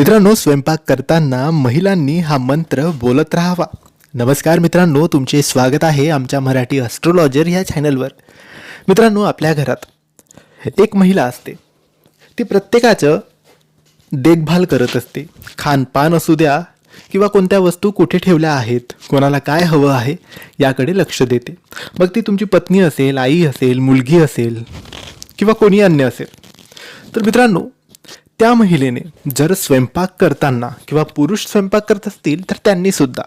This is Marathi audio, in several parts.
मित्रांनो स्वयंपाक करताना महिलांनी हा मंत्र बोलत राहावा. नमस्कार मित्रांनो तुमचे स्वागत आहे आमच्या मराठी अस्ट्रोलॉजर ह्या चॅनलवर मित्रांनो आपल्या घरात एक महिला असते. ती प्रत्येकाचं देखभाल करत असते. खानपान असू द्या किंवा कोणत्या वस्तू कुठे ठेवल्या आहेत कोणाला काय हवं आहे याकडे लक्ष देते. मग ती तुमची पत्नी असेल आई असेल मुलगी असेल किंवा कोणी अन्य असेल. तर मित्रांनो त्या महिलेने जर स्वयंपाक करताना किंवा पुरुष स्वयंपाक करत असतील तर त्यांनी सुद्धा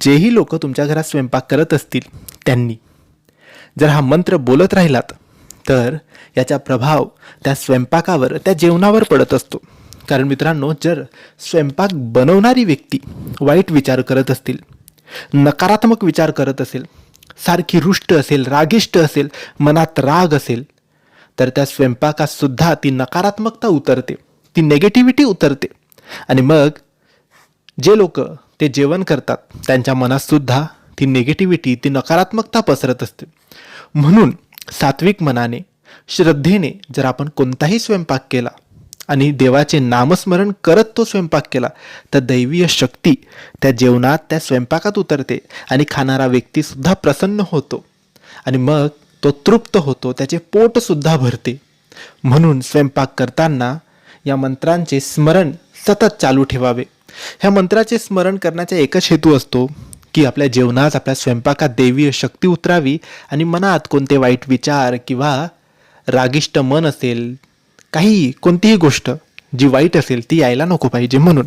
जेही लोक तुमच्या घरात स्वयंपाक करत असतील त्यांनी जर हा मंत्र बोलत राहिलात तर याचा प्रभाव त्या स्वयंपाकावर त्या जेवणावर पडत असतो. कारण मित्रांनो जर स्वयंपाक बनवणारी व्यक्ती वाईट विचार करत असतील नकारात्मक विचार करत असेल सारखी रुष्ट असेल रागिष्ट असेल मनात राग असेल तर त्या स्वयंपाकात सुद्धा ती नकारात्मकता उतरते. ती नेगेटिव्हिटी उतरते. आणि मग जे लोक ते जेवण करतात त्यांच्या मनातसुद्धा ती निगेटिव्हिटी ती नकारात्मकता पसरत असते. म्हणून सात्विक मनाने श्रद्धेने जर आपण कोणताही स्वयंपाक केला आणि देवाचे नामस्मरण करत तो स्वयंपाक केला तर दैवीय शक्ती त्या जेवणात त्या स्वयंपाकात उतरते आणि खाणारा व्यक्तीसुद्धा प्रसन्न होतो. आणि मग तो तृप्त होतो त्याचे पोटसुद्धा भरते. म्हणून स्वयंपाक करताना या मंत्रांचे स्मरण सतत चालू ठेवावे. ह्या मंत्राचे स्मरण करण्याचा एकच हेतू असतो की आपल्या जेवणात आपल्या स्वयंपाकात देवीय शक्ती उतरावी आणि मनात कोणते वाईट विचार किंवा रागिष्ट मन असेल काही कोणतीही गोष्ट जी वाईट असेल ती यायला नको पाहिजे म्हणून.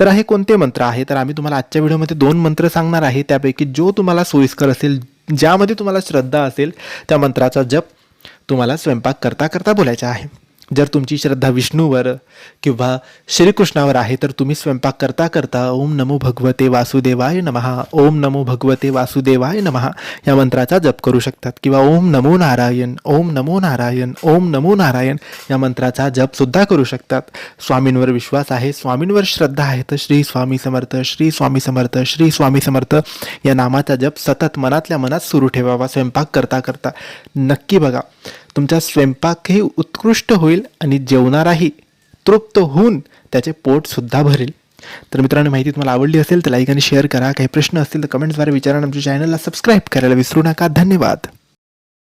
तर हे कोणते मंत्र आहे? तर आम्ही तुम्हाला आजच्या व्हिडिओमध्ये दोन मंत्र सांगणार आहे. त्यापैकी जो तुम्हाला सोयीस्कर असेल ज्यामध्ये तुम्हाला श्रद्धा असेल त्या मंत्राचा जप तुम्हाला स्वयंपाक करता करता बोलायचा आहे. जर तुमची श्रद्धा विष्णूवर किंवा श्रीकृष्णावर आहे तर तुम्ही स्वयंपाक करता करता ओम नमो भगवते वासुदेवाय नमहा. ओम नमो भगवते वासुदेवाय नमहा. या मंत्राचा जप करू शकतात. किंवा ओम नमो नारायण ओम नमो नारायण ओम नमो नारायण या मंत्राचा जपसुद्धा करू शकतात. स्वामींवर विश्वास आहे स्वामींवर श्रद्धा आहे तर श्री स्वामी समर्थ श्री स्वामी समर्थ श्री स्वामी समर्थ या नामाचा जप सतत मनातल्या मनात सुरू ठेवावा. स्वयंपाक करता करता. नक्की बघा. तुमचा स्वयंपाकही उत्कृष्ट होईल आणि जेवणाराही तृप्त होऊन त्याचे पोटसुद्धा भरेल. तर मित्रांनो माहिती तुम्हाला आवडली असेल तर लाईक आणि शेअर करा. काही प्रश्न असतील तर कमेंट्सद्वारे विचारा आणि आमच्या चॅनलला सबस्क्राईब करायला विसरू नका. धन्यवाद.